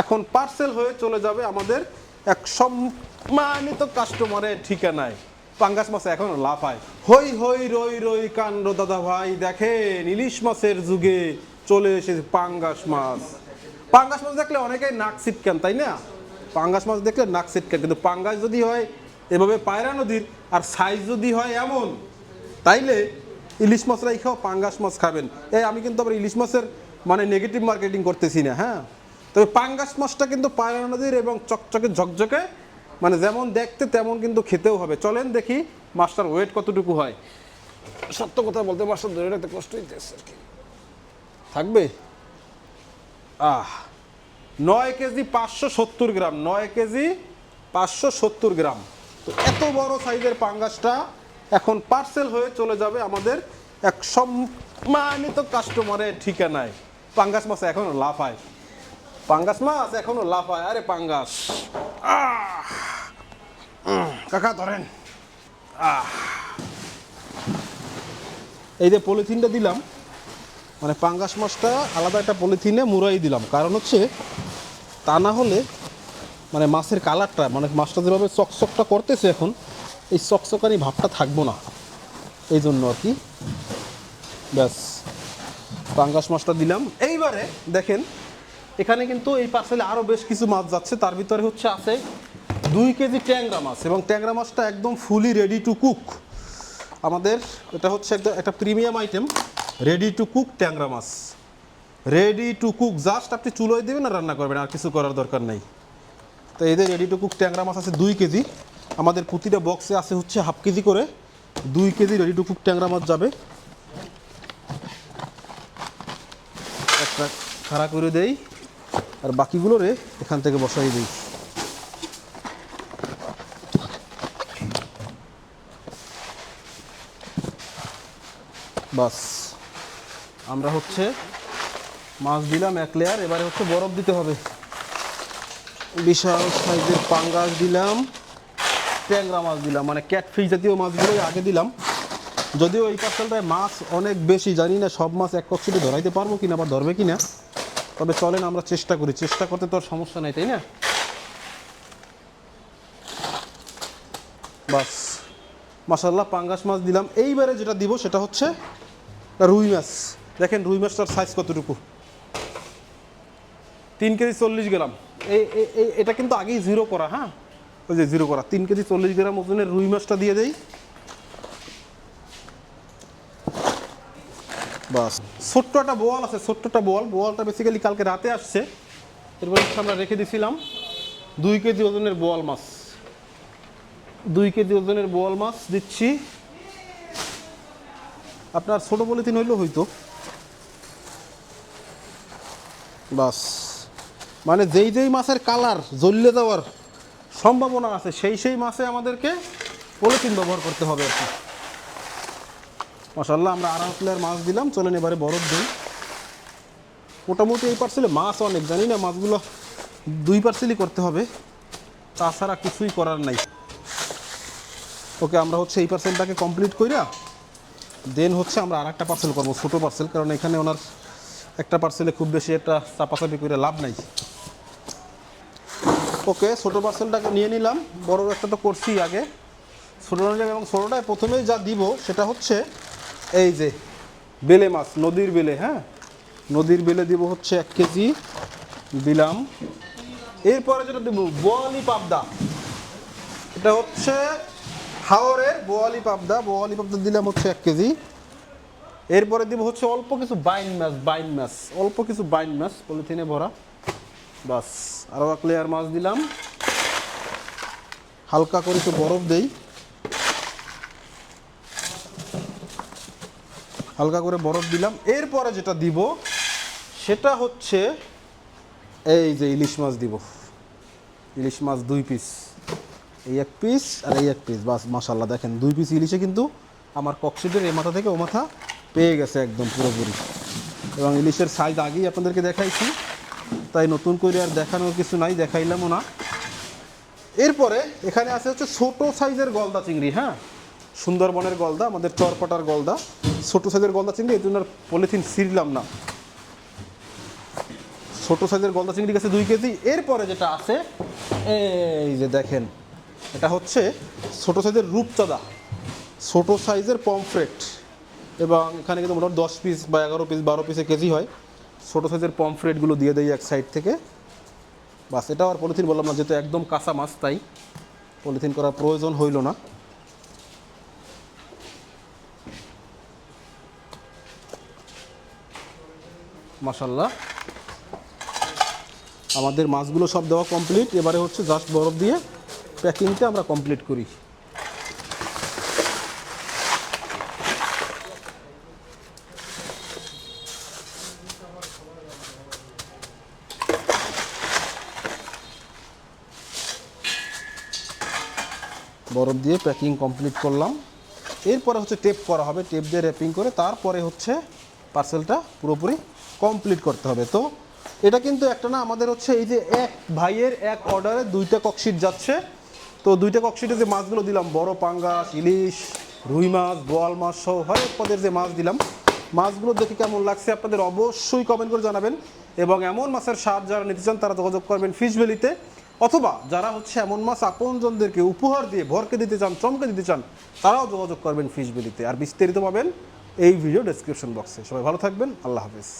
এখন পার্সেল হয়ে চলে যাবে আমাদের এক সম্মানিত কাস্টমারের ঠিকানায়। পাঙ্গাস মাছ এখনও লাফায়। হই হই, রই রই, কাণ্ড দাদা ভাই, দেখেন ইলিশ মাছের যুগে চলে এসেছে পাঙ্গাস মাছ। পাঙ্গাস মাছ দেখলে অনেকেই নাক সিটকান তাই না? পাঙ্গাস মাছ দেখলে নাক সিটকান কিন্তু পাঙ্গাস যদি হয়, এভাবে পায়রা নদীর আর সাইজ যদি হয় এমন, তাইলে ইলিশ মাছ খাও পাঙ্গাস মাছ খাবেন। এই, আমি কিন্তু আবার ইলিশ মাছের মানে নেগেটিভ মার্কেটিং করতেছি না হ্যাঁ? তবে পাঙ্গাস মাছটা কিন্তু পায়রা নদীর এবং চকচকে ঝকঝকে মানে যেমন দেখতে তেমন কিন্তু খেতেও হবে। চলেন দেখি মাছটার ওয়েট কতটুকু হয়। সত্য কথা বলতে মাছটা ধরে রাখতে কষ্ট হইতেছে আর কি। থাকবে? আহ নয় কেজি পাঁচশো সত্তর গ্রাম নয় কেজি পাঁচশো সত্তর গ্রাম। তো এত বড় সাইজের পাঙ্গাসটা এখন পার্সেল হয়ে চলে যাবে আমাদের এক সম্মানিত কাস্টমারের ঠিকানায়। পাঙ্গাস মাছ এখনও লাফায়। পাঙ্গাস মাছ? এখনও লাফায়। আরে পাঙ্গাস! কাকা, ধরেন! এই যে পলিথিনটা দিলাম মানে পাঙ্গাস মাছটা আলাদা একটা পলিথিনে মুড়াই দিলাম। কারণ হচ্ছে, তা না হলে মানে মাছের কালারটা মানে মাছটা যেভাবে চকচকটা করতেছে এখন, এই চকচকানি ভাবটা থাকব না। এই জন্য আর কি। ব্যাস, পাঙ্গাস মাছটা দিলাম। এইবারে দেখেন এখানে কিন্তু এই পার্সেলে আরও বেশ কিছু মাছ যাচ্ছে। তার ভিতরে হচ্ছে আছে দুই কেজি ট্যাংরা মাছ এবং ট্যাংরা মাছটা একদম ফুলি রেডি টু কুক আমাদের এটা হচ্ছে একটা একটা premium item ready to cook ট্যাংরা মাছ। রেডি টু কুক জাস্ট আপনি চুলোয় দেবেন আর রান্না করবেন, আর কিছু করার দরকার নেই। তো এদের রেডি টু কুক ট্যাংরা মাছ আছে দুই কেজি। আমাদের প্রতিটা বক্সে আছে হচ্ছে হাফ কেজি করে। দুই কেজি রেডি টু কুক ট্যাংরা মাছ যাবে। একটা খাড়া করে দেই। আর বাকিগুলোরে এখান থেকে বসাই দিই। বাস। আমরা হচ্ছে মাছ দিলাম এক লেয়ার এবারে হচ্ছে বরফ দিতে হবে। বিশাল সাইজের পাঙ্গাস দিলাম, ট্যাংরা মাছ দিলাম মানে ক্যাটফিশ জাতীয় মাছগুলোই আগে দিলাম। যদিও এই পার্সেলটায় মাছ অনেক বেশি, জানি না সব মাছ এক কক্ষে ধরাইতে পারব কিনা বা ধরবে কিনা। তবে চলেন আমরা চেষ্টা করি। চেষ্টা করতে তো আর সমস্যা নেই, তাই না? বাস। মাসাল্লাহ পাঙ্গাস মাছ দিলাম। এইবারে যেটা দিব সেটা হচ্ছে রুই মাছ। দেখেন রুই মাছটার সাইজ কতটুকু? তিন কেজি চল্লিশ গ্রাম। এই এটা কিন্তু আগেই জিরো করা হ্যাঁ? ওই যে জিরো করা। তিন কেজি চল্লিশ গ্রাম ওজনের রুই মাছটা দিয়ে দেই। বাস। ছোট্ট একটা বোয়াল আছে, ছোট্ট একটা বোয়াল। বোয়ালটা বেসিক্যালি কালকে রাতে আসছে। এরপর আমরা রেখে দিছিলাম দুই কেজি ওজনের বোয়াল মাছ। দুই কেজি ওজনের বোয়াল মাছ দিচ্ছি। আপনার ছোট পলিথিন হইলেও হইতো। বাস। মানে যেই যেই মাছের কালার জ্বললে যাওয়ার সম্ভাবনা আছে, সেই সেই মাছে আমাদেরকে পলিথিন ব্যবহার করতে হবে আর কি। মাসাল্লাহ আমরা আড়াই প্লেয়ার মাছ দিলাম। চলেন এবারে বরফ দিই। মোটামুটি এই পার্সেলে মাছ অনেক, জানি না মাছগুলো দুই পার্সেলই করতে হবে। তাছাড়া কিছুই করার নাই। ওকে, আমরা হচ্ছে এই পার্সেলটাকে কমপ্লিট কইরা দেন হচ্ছে আমরা আর একটা পার্সেল করব, ছোটো পার্সেল কারণ এখানে ওনার একটা পার্সেলে খুব বেশি একটা চাপাচাপি করে লাভ নাই। ওকে, ছোটো পার্সেলটাকে নিয়ে নিলাম। বড় একটা তো করছি আগে। ছোটো এবং ছোটোটায় প্রথমেই যা দিব সেটা হচ্ছে এই যে বেলে মাছ, নদীর বেলে হ্যাঁ? নদীর বেলে দিব হচ্ছে এক কেজি দিলাম এরপরে যেটা দেবো, বোয়ালি পাবদা। এটা হচ্ছে হাওরের বোয়ালি পাবদা। বোয়ালি পাবদা দিলাম হচ্ছে এক কেজি। এরপরে দিব হচ্ছে অল্প কিছু বাইন মাছ বাইন মাছ, অল্প কিছু বাইন মাছ, পলিথিনে ভরা। বাস আরও এক লেয়ার মাছ দিলাম। হালকা করে একটু বরফ দেই। হালকা করে বরফ দিলাম। এরপরে যেটা দিব, সেটা হচ্ছে এই যে ইলিশ মাছ দিব। ইলিশ মাছ দুই পিস। এই এক পিস আর এই এক পিস। বাস মাশাল্লাহ দেখেন, দুই পিস ইলিশে কিন্তু আমার ককশিটের এ মাথা থেকে ও মাথা পেয়ে গেছে একদম পুরোপুরি। এবং ইলিশের সাইজ আগেই আপনাদেরকে দেখাইছি, তাই নতুন করে আর দেখানোর কিছু নাই, দেখাইলামও না। এরপরে এখানে আছে হচ্ছে ছোটো সাইজের গলদা চিংড়ি হ্যাঁ? সুন্দরবনের গলদা, আমাদের চরপটার গলদা। ছোট সাইজের গলদা চিংড়ি, এই জন্য আর পলিথিন ছিঁড়লাম না। ছোট সাইজের গলদা চিংড়ি গেছে দুই কেজি। এরপরে যেটা আছে, এই যে দেখেন, এটা হচ্ছে ছোট সাইজের রূপচাঁদা। ছোট সাইজের পমফ্রেট এবং এখানে কিন্তু মোটামুটি দশ পিস বা এগারো পিস বারো পিসে কেজি হয়। ছোট সাইজের পমফ্রেটগুলো দিয়ে দেয় এক সাইড থেকে। বাস, এটাও আর পলিথিন বললাম না, যেহেতু একদম কাঁচা মাছ, তাই পলিথিন করার প্রয়োজন হইল না। মাশাল্লাহ আমাদের মাছগুলো সব দেওয়া কমপ্লিট এবারে হচ্ছে জাস্ট বরফ দিয়ে প্যাকিংটা আমরা কমপ্লিট করি। বরফ দিয়ে প্যাকিং কমপ্লিট করলাম। এরপরে হচ্ছে টেপ করা হবে টেপ দিয়ে র্যাপিং করে। তারপরে হচ্ছে পার্সেলটা পুরোপুরি কমপ্লিট করতে হবে। তো এটা কিন্তু একটা না, আমাদের হচ্ছে এই যে এক ভাইয়ের এক অর্ডারে দুইটা ককশিট যাচ্ছে। তো দুইটা ককশিটে যে মাছগুলো দিলাম, বড় পাঙ্গাস, ইলিশ, রুই মাছ, বোয়াল মাছ সহ হরেক পদের যে মাছ দিলাম। মাছগুলো দেখে কেমন লাগছে আপনাদের অবশ্যই কমেন্ট করে জানাবেন। এবং এমন মাছের স্বাদ যারা নিতে চান, তারা যোগাযোগ করবেন ফিশ ভ্যালিতে অথবা যারা হচ্ছে এমন মাছ আপনজনদেরকে উপহার দিয়ে ভরকে দিতে চান, চমকে দিতে চান, তারাও যোগাযোগ করবেন ফিশ ভ্যালিতে আর বিস্তারিত পাবেন এই ভিডিও ডেসক্রিপশন বক্সে সবাই ভালো থাকবেন, আল্লাহ হাফিজ।